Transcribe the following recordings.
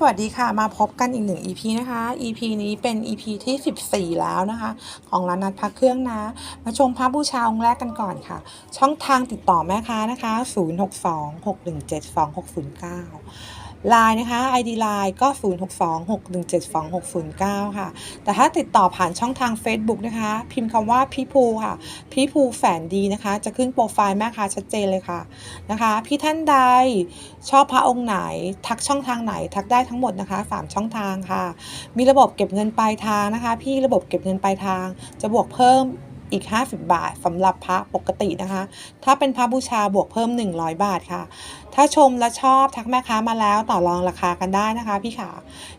สวัสดีค่ะ มาพบกันอีกหนึ่ง EP นะคะ EP นี้เป็น EP ที่ 14 แล้วนะคะ ของร้านนัดพักเครื่องนะ มาชมพระบูชาองค์แรกกันก่อนค่ะ ช่องทางติดต่อแม่ค้านะคะ 0626172609 ไลน์นะคะ ID ไลน์ก็ 0626172609 ค่ะ แต่ถ้าติดต่อผ่านช่องทาง Facebook นะคะ พิมพ์คำว่าพี่ภูค่ะ พี่ภูแฝนดีนะคะ จะขึ้นโปรไฟล์แม่ค้าชัดเจนเลยค่ะนะคะ พี่ท่านใดชอบพระองค์ไหน ทักช่องทางไหน ทักได้ทั้งหมดนะคะ 3 ช่องทางค่ะ มีระบบเก็บเงินปลายทางนะคะ พี่ระบบเก็บเงินปลายทาง จะบวกเพิ่ม อีก 50 บาทสำหรับพระปกตินะคะ ถ้าเป็นพระบูชาบวกเพิ่ม 100 บาทค่ะ ถ้าชมและชอบทักแม่ค้ามาแล้วต่อรองราคากันได้นะคะ พี่ขา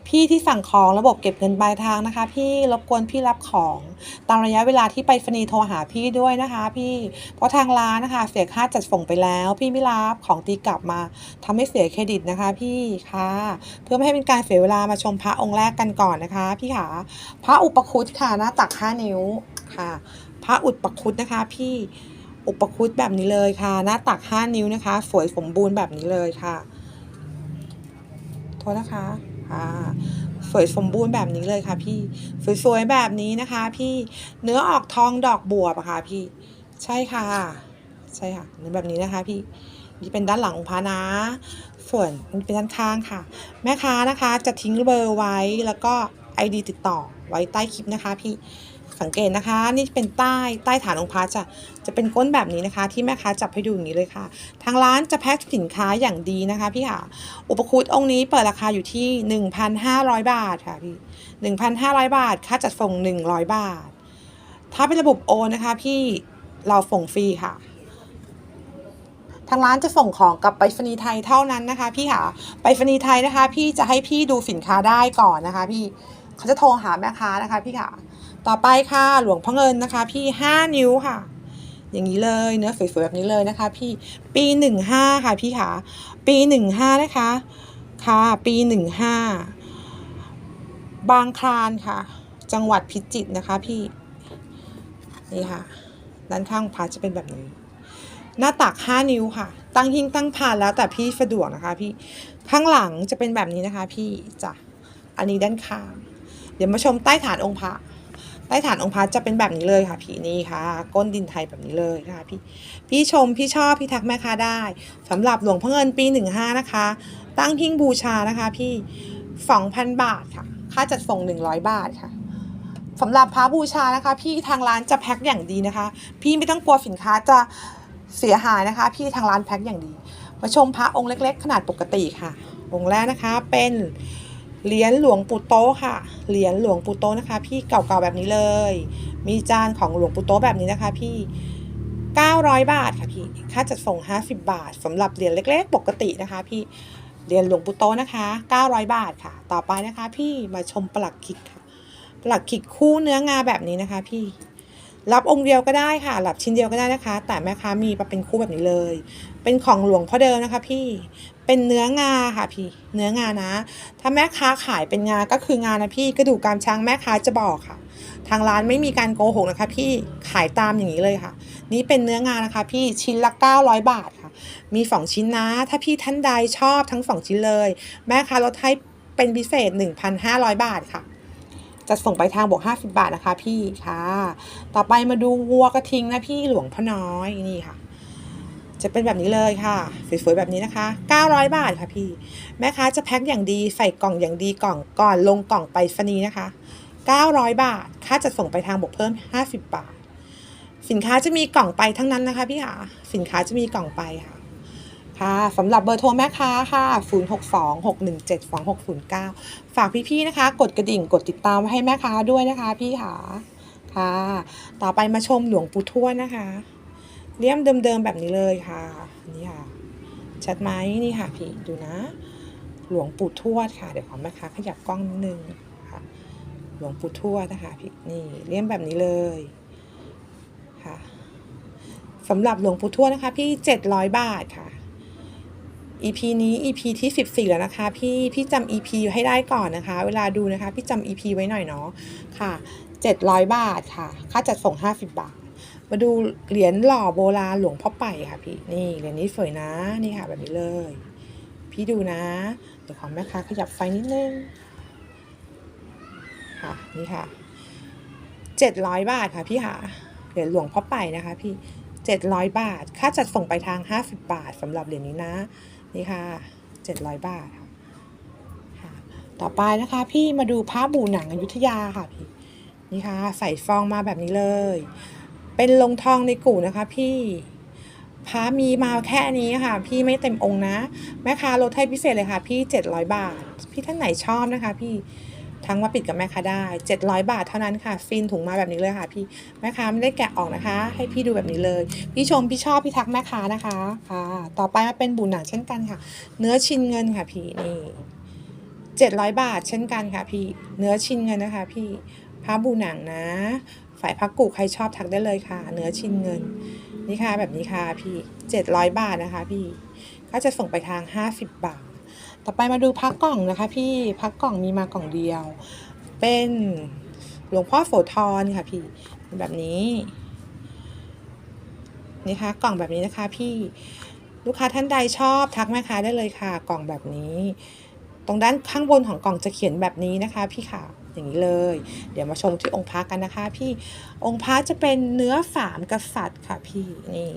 พี่ที่สั่งของระบบเก็บเงินปลายทางนะคะ พี่รบกวนพี่รับของตามระยะเวลาที่ไปรษณีโทรหาพี่ด้วยนะคะ พี่เพราะทางร้านนะคะ เสียค่าจัดส่งไปแล้ว พี่ไม่รับของตีกลับมาทำให้เสียเครดิตนะคะ พี่ค่ะ เพื่อไม่ให้เป็นการเสียเวลามาชมพระองค์แรกกันก่อนนะคะ พี่ขาพระอุปคุตค่ะหน้าตัก5นิ้วค่ะ ระอุปคุตนะคะพี่อุปคุตแบบนี้เลยค่ะ หน้าตัก 5 นิ้วนะคะ สวยสมบูรณ์แบบนี้เลยค่ะโทษนะคะอ่าสวยสมบูรณ์แบบนี้เลยค่ะ พี่สวยๆแบบนี้นะคะ พี่เนื้อออกทองดอกบัวปะคะพี่ ใช่ค่ะ ใช่ค่ะเนื้อแบบนี้นะคะพี่นี่เป็นด้านหลังองค์พระนะ ส่วนนี่เป็นด้านข้างค่ะ แม่ค้านะคะจะทิ้งเบอร์ไว้แล้วก็ ID ติดต่อไว้ใต้คลิปนะคะพี่ สังเกตนะคะ นี่เป็นใต้ใต้ฐานองค์พระจะจะเป็นก้นแบบนี้นะคะ ที่แม่ค้าจับให้ดูอย่างนี้เลยค่ะ ทางร้านจะแพ็คสินค้าอย่างดีนะคะพี่ค่ะอุปคุตองค์นี้เปิดราคาอยู่ที่ 1,500 บาทค่ะพี่1,500 บาท ค่าจัดส่ง 100 บาท ถ้าเป็นระบบโอนนะคะพี่เราส่งฟรีค่ะทางร้านจะส่งของกับไปรษณีย์ไทยเท่านั้นนะคะ พี่ค่ะไปรษณีย์ไทยนะคะ พี่จะให้พี่ดูสินค้าได้ก่อนนะคะ พี่เขาจะโทรหาแม่ค้านะคะ พี่ค่ะ ต่อไปค่ะหลวงพ่อเงินนะคะ พี่ 5 นิ้วค่ะ อย่างนี้เลยเนื้อสวยๆแบบนี้เลยนะคะ พี่ปีหนึ่งห้าค่ะพี่ค่ะปีหนึ่งห้านะคะค่ะปีหนึ่งห้าบางคลานค่ะ จังหวัดพิจิตรนะคะพี่นี่ค่ะด้านข้างพาจะเป็นแบบนี้ หน้าตัก 5 นิ้วค่ะ ตั้งหิ้งตั้งพานแล้วแต่พี่สะดวกนะคะพี่ข้างหลังจะเป็นแบบนี้นะคะ พี่จ้ะอันนี้ด้านข้าง เดี๋ยวมาชมใต้ฐานองค์พระ ใต้ฐานองค์พระจะเป็นแบบนี้เลยค่ะพี่นี่ค่ะ ก้นดินไทยแบบนี้เลยค่ะพี่พี่ชมพี่ชอบพี่ทักแม่ค้าได้สำหรับหลวงพ่อเงินปี 15 นะคะ ตั้งหิ้งบูชานะคะ พี่2,000 บาทค่ะ ค่าจัดส่ง 100 บาทค่ะสำหรับพระบูชานะคะ พี่ทางร้านจะแพ็คอย่างดีนะคะ พี่ไม่ต้องกลัวสินค้าจะเสียหายนะคะ พี่ทางร้านแพ็คอย่างดี มาชมพระองค์เล็ก ๆ ขนาดปกติค่ะ องค์แรกนะคะเป็น เหรียญหลวงปู่โตค่ะ เหรียญหลวงปู่โตนะคะ พี่เก่าๆแบบนี้เลย มีจานของหลวงปู่โตแบบนี้นะคะ พี่ 900 บาทค่ะพี่ ค่าจัดส่ง 50 บาทสำหรับเหรียญเล็ก ๆ ปกตินะคะ พี่เหรียญหลวงปู่โตนะคะ 900 บาทค่ะ ต่อไปนะคะ พี่มาชมปลักขิกค่ะ ปลักขิกคู่เนื้องาแบบนี้นะคะ พี่ รับองค์เดียวก็ได้ค่ะ รับชิ้นเดียวก็ได้นะคะ แต่แม่ค้ามีมาเป็นคู่แบบนี้เลย เป็นของหลวงพ่อเดิมนะคะพี่ เป็นเนื้องาค่ะพี่ เนื้องานะ ถ้าแม่ค้าขายเป็นงา ก็คืองานนะพี่กระดูกกามช้างแม่ค้าจะบอกค่ะ ทางร้านไม่มีการโกหกนะคะ พี่ ขายตามอย่างนี้เลยค่ะ นี่เป็นเนื้องานะคะ พี่ ชิ้นละ 900 บาทค่ะ มี2ชิ้นนะ ถ้าพี่ท่านใดชอบทั้ง2ชิ้นเลย แม่ค้าลดให้เป็นพิเศษ 1,500 บาทค่ะ จะส่งไปทางบวก 50 บาทนะคะ พี่ค่ะ ต่อไปมาดูวัวกระทิงนะพี่หลวงพ่อน้อยนี่ค่ะ จะเป็นแบบนี้เลยค่ะสวยๆแบบนี้นะคะ 900 บาทค่ะพี่ แม่ค้าจะแพ็คอย่างดีใส่กล่องอย่างดีกล่องก่อนลงกล่องไปรษณีนะคะ 900 บาท ค่าจะส่งไปทางบวกเพิ่ม 50 บาท สินค้าจะมีกล่องไปทั้งนั้นนะคะพี่ค่ะสินค้าจะมีกล่องไปค่ะ ค่ะสำหรับเบอร์โทรแม่ค้าค่ะ 0626172609 ฝากพี่ๆนะคะ กดกระดิ่งกดติดตามให้แม่ค้าด้วยนะคะพี่ค่ะค่ะ ต่อไปมาชมหลวงปู่ทวดนะคะเลี่ยมเดิมๆแบบนี้เลยค่ะนี่ค่ะชัดไหมนี่ค่ะพี่ดูนะ หลวงปู่ทวดค่ะ เดี๋ยวขอแม่ค้าขยับกล้องนิดนึงค่ะหลวงปู่ทวดนะคะพี่นี่เลี่ยมแบบนี้เลยค่ะสำหรับหลวงปู่ทวดนะคะ พี่ 700 บาทค่ะ EP นี้ EP ที่ 14 แล้วนะคะ พี่พี่จำ EP ให้ได้ก่อนนะคะ เวลาดูนะคะ พี่จำ EP ไว้หน่อยเนาะค่ะ 700 บาทค่ะ ค่าจัดส่ง 50 บาท มาดูเหรียญหล่อโบราณหลวงพ่อไปค่ะพี่นี่เหรียญนี้สวยนะนี่ค่ะแบบนี้เลย พี่ดูนะ เดี๋ยวขอแม่ค้าขยับไฟนิดนึงค่ะนี่ค่ะเจ็ดร้อยบาทค่ะพี่ค่ะเหรียญหลวงพ่อไปนะคะพี่เจ็ดร้อยบาท ค่าจัดส่งไปทางห้าสิบบาทสำหรับเหรียญนี้นะ นี่ค่ะเจ็ดร้อยบาทค่ะต่อไปนะคะพี่มาดูผ้าบูหนังอยุธยาค่ะพี่นี่ค่ะใส่ฟองมาแบบนี้เลย เป็นลงทองในกู่นะคะพี่พระมีมาแค่นี้ค่ะ พี่ไม่เต็มองค์นะ แม่ค้าลดให้พิเศษเลยค่ะ พี่ 700 บาท พี่ท่านไหนชอบนะคะ พี่ ทั้งว่าปิดกับแม่ค้าได้ 700 บาทเท่านั้นค่ะ ฟินถุงมาแบบนี้เลยค่ะ พี่แม่ค้าไม่ได้แกะออกนะคะ ให้พี่ดูแบบนี้เลย พี่ชมพี่ชอบพี่ทักแม่ค้านะคะค่ะต่อไปมาเป็นบูหนังเช่นกันค่ะ เนื้อชิ้นเงินค่ะพี่นี่700 บาทเช่นกันค่ะพี่เนื้อชิ้นเงินนะคะ พี่ผ้าบูหนังนะฝ่ายพักกูใครชอบทักได้เลยค่ะ เนื้อชิ้นเงินนี่ค่ะแบบนี้ค่ะพี่ 700 บาทนะคะ พี่ก็จะส่งไปทาง 50 บาท ต่อไปมาดูพักกล่องนะคะ พี่พักกล่องมีมากล่องเดียว เป็นหลวงพ่อโสธรค่ะพี่แบบนี้นี่ค่ะกล่องแบบนี้นะคะพี่ลูกค้าท่านใดชอบทักแม่ค้าได้เลยค่ะ กล่องแบบนี้ ตรงด้านข้างบนของกล่องจะเขียนแบบนี้นะคะ พี่ค่ะอย่างนี้เลย เดี๋ยวมาชมที่องค์พระกันนะคะ พี่องค์พระจะเป็นเนื้อฝามกษัตริย์ค่ะพี่นี่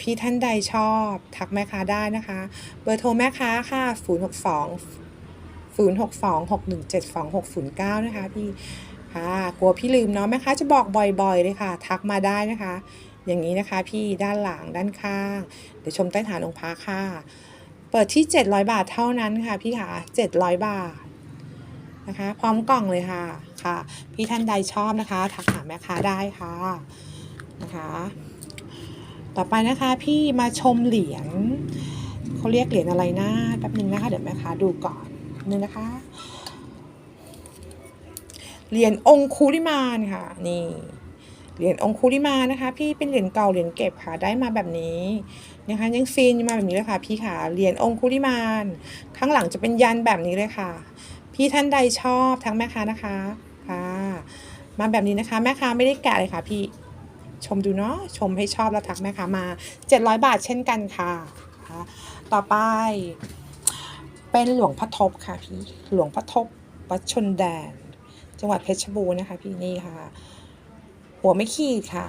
พี่ท่านใดชอบทักแม่ค้าได้นะคะ เบอร์โทรแม่ค้าค่ะ 0 6 2 0 6 2 6 1 7 2 6 0 9 นะคะพี่ค่ะกลัวพี่ลืมเนาะแม่ค้าจะบอกบ่อยๆเลยค่ะ ทักมาได้นะคะ อย่างนี้นะคะพี่ด้านหลังด้านข้าง เดี๋ยวชมใต้ฐานองค์พระค่ะ เปิดที่ 700 บาทเท่านั้นค่ะพี่ค่ะ 700 บาทนะคะ พร้อมกล่องเลยค่ะค่ะ พี่ท่านใดชอบนะคะ ทักหาแม่ค้าได้ค่ะนะคะ ต่อไปนะคะพี่มาชมเหรียญเขาเรียกเหรียญอะไรนะแป๊บนึงนะคะ เดี๋ยวแม่ค้าดูก่อนนึงนะคะ เหรียญองคุลิมานค่ะ นี่ เหรียญองคุลิมานะคะ พี่เป็นเหรียญเก่าเหรียญเก็บค่ะได้มาแบบนี้นะคะยังซีนมาแบบนี้เลยค่ะ พี่ค่ะเหรียญองคุลิมานข้างหลังจะเป็นยันแบบนี้เลยค่ะ พี่ท่านใดชอบทั้งแม่ค้านะคะค่ะมาแบบนี้นะคะ แม่ค้าไม่ได้แกะเลยค่ะพี่ ชมดูเนาะชมให้ชอบแล้วทักแม่ค้ามา 700 บาทเช่นกันค่ะ ต่อไป เป็นหลวงพ่อทบค่ะพี่หลวงพ่อทบวัดชนแดน จังหวัดเพชรบูรณ์นะคะพี่นี่ค่ะ หัวไม่ขีดค่ะ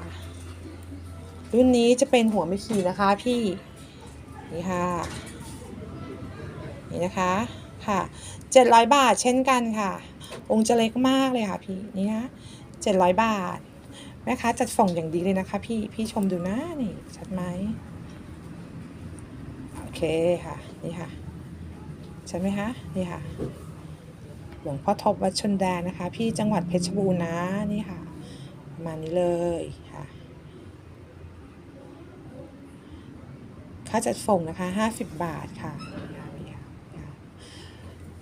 รุ่นนี้จะเป็นหัวไม่ขีดนะคะพี่นี่ค่ะนี่นะคะค่ะ700 บาทเช่นกันค่ะ องค์จะเล็กมากเลยค่ะพี่นี่นะ700 บาท แม่ค้าจัดส่งอย่างดีเลยนะคะ พี่พี่ชมดูนะนี่ชัดไหมโอเคค่ะ นี่ค่ะชัดไหมคะนี่ค่ะ หลวงพ่อทบวัดชนแดนนะคะ พี่จังหวัดเพชรบูรณ์นะนี่ค่ะประมาณนี้เลยค่ะค่าจัดส่งนะคะห้าสิบบาทค่ะนี่ค่ะ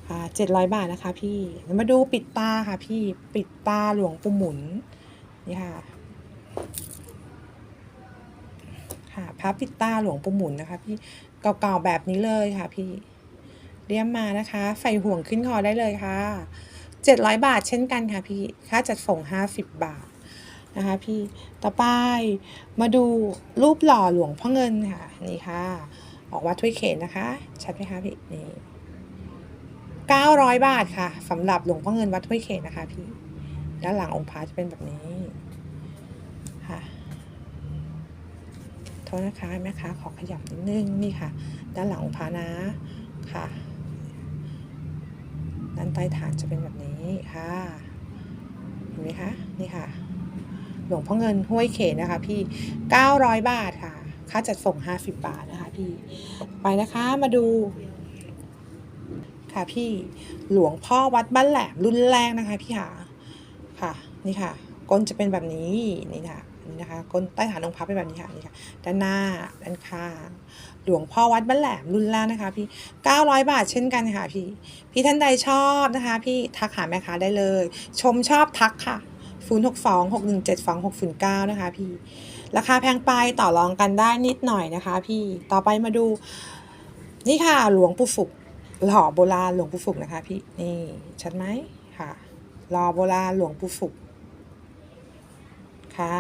ค่ะเจ็ดร้อยบาทนะคะ พี่มาดูปิดตาค่ะ พี่ปิดตาหลวงปู่หมุน นี่ค่ะ ค่ะพระปิดตาหลวงปู่หมุนนะคะ พี่เก่าๆแบบนี้เลยค่ะ พี่เรียมมานะคะ ใส่ห่วงขึ้นคอได้เลยค่ะเจ็ดร้อยบาทเช่นกันค่ะพี่ค่าจัดส่งห้าสิบบาทนะคะพี่ต่อไปมาดูรูปหล่อหลวงพ่อเงินค่ะนี่ค่ะ ออกวัดถ้วยเขนนะคะ ชัดไหมคะพี่นี่เก้าร้อยบาทค่ะสำหรับหลวงพ่อเงินวัดถ้วยเขนนะคะพี่ ด้านหลังองค์พระจะเป็นแบบนี้ค่ะโทษนะคะแม่ค้าขอขยับนิดนึงนี่ค่ะ ด้านหลังองค์พระนะค่ะด้านใต้ฐานจะเป็นแบบนี้ค่ะเห็นไหมคะนี่ค่ะ หลวงพ่อเงินห้วยเขนนะคะ พี่ 900 บาทค่ะ ค่าจัดส่ง 50 บาทนะคะพี่ไปนะคะมาดูค่ะพี่หลวงพ่อวัดบ้านแหลมรุ่นแรกนะคะพี่ค่ะ ค่ะนี่ค่ะ ก้นจะเป็นแบบนี้นี่นะคะนี่นะคะก้นใต้ฐานองค์พระเป็นแบบนี้ค่ะนี่ค่ะด้านหน้าด้านข้างหลวงพ่อวัดบ้านแหลมรุ่นแรกนะคะ พี่ 900 บาทเช่นกันค่ะพี่ พี่ท่านใดชอบนะคะ พี่ทักหาแม่ค้าได้เลย ชมชอบทักค่ะ0 6 2 6 1 7 2 6 0 9 นะคะพี่ ราคาแพงไปต่อรองกันได้นิดหน่อยนะคะ พี่ต่อไปมาดู นี่ค่ะหลวงปู่ฝุกหล่อโบราณหลวงปู่ฝุกนะคะ พี่นี่ชัดไหม ค่ะหล่อโบราณหลวงปู่ฝุกค่ะ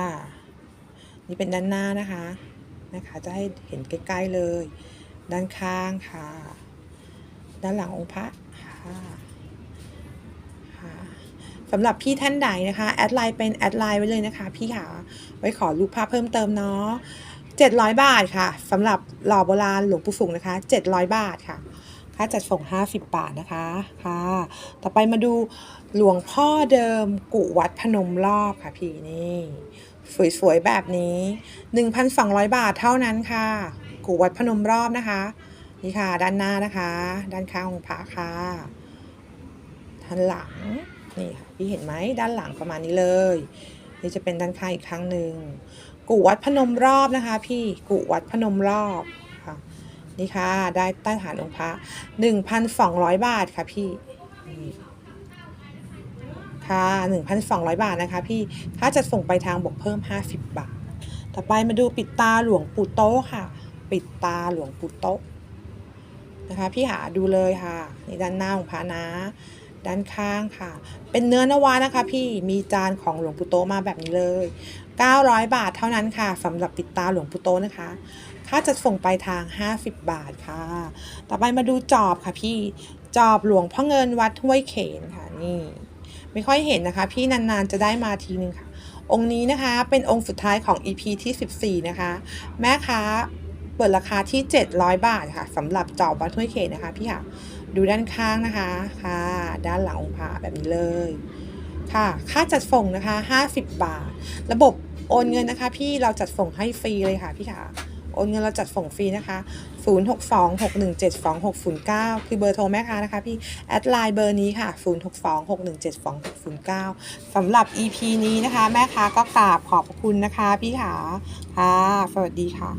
นี่เป็นด้านหน้านะคะ นะคะ จะให้เห็นใกล้ๆเลย ด้านข้างค่ะ ด้านหลังองค์พระค่ะสำหรับพี่ท่านใดนะคะ แอดไลน์เป็นแอดไลน์ไว้เลยนะคะ พี่ค่ะ ไว้ขอรูปภาพเพิ่มเติมเนาะ700 บาทค่ะสำหรับหล่อโบราณหลวงปู่ฝุงนะคะ 700 บาทค่ะ ค่าจัดส่ง 50 บาทนะคะค่ะ ต่อไปมาดูหลวงพ่อเดิมกุวัดพนมรอบค่ะพี่นี่ สวยๆ แบบนี้ 1,200 บาทเท่านั้นค่ะ กุวัดพนมรอบนะคะ นี่ค่ะ ด้านหน้านะคะ ด้านข้างองค์พระค่ะด้านหลังนี่ค่ะพี่เห็นไหมด้านหลังประมาณนี้เลย นี่จะเป็นด้านข้างอีกครั้งหนึ่งกุวัดพนมรอบนะคะ พี่กุวัดพนมรอบ นี่ค่ะ ได้ใต้ฐานองค์พระ1,200บาทค่ะพี่นี่ค่ะ1,200บาทนะคะพี่ค่าจะส่งไปทางบวกเพิ่ม50บาท ต่อไปมาดูปิดตาหลวงปู่โต๊ค่ะ ปิดตาหลวงปู่โต๊นะคะพี่หาดูเลยค่ะนี่ด้านหน้าของพระนะด้านข้างค่ะ เป็นเนื้อนวานะคะ พี่มีจานของหลวงปู่โตมาแบบนี้เลย 900 บาทเท่านั้นค่ะสำหรับปิดตาหลวงปู่โตนะคะ ค่าจะส่งไปทาง 50 บาทค่ะ ต่อไปมาดูจอบค่ะพี่จอบหลวงพ่อเงินวัดห้วยเขนค่ะนี่ไม่ค่อยเห็นนะคะ พี่นานๆจะได้มาทีนึงค่ะ องค์นี้นะคะเป็นองค์สุดท้ายของ EP ที่ 14 นะคะ แม่ค้าเปิดราคาที่ 700 บาทค่ะสำหรับจอบวัดห้วยเขนนะคะพี่ค่ะดูด้านข้างนะคะค่ะ ด้านหลังองค์พระแบบนี้เลยค่ะ ค่าจัดส่งนะคะ 50 บาท ระบบโอนเงินนะคะ พี่เราจัดส่งให้ฟรีเลยค่ะพี่ค่ะ โอนเงินเราจัดส่งฟรีนะคะ 0626172609 คือเบอร์โทรแม่ค้านะคะพี่ แอดไลน์เบอร์นี้ค่ะ 0626172609 สำหรับ EP นี้นะคะ แม่ค้าก็กราบขอบคุณนะคะพี่ขาค่ะ สวัสดีค่ะ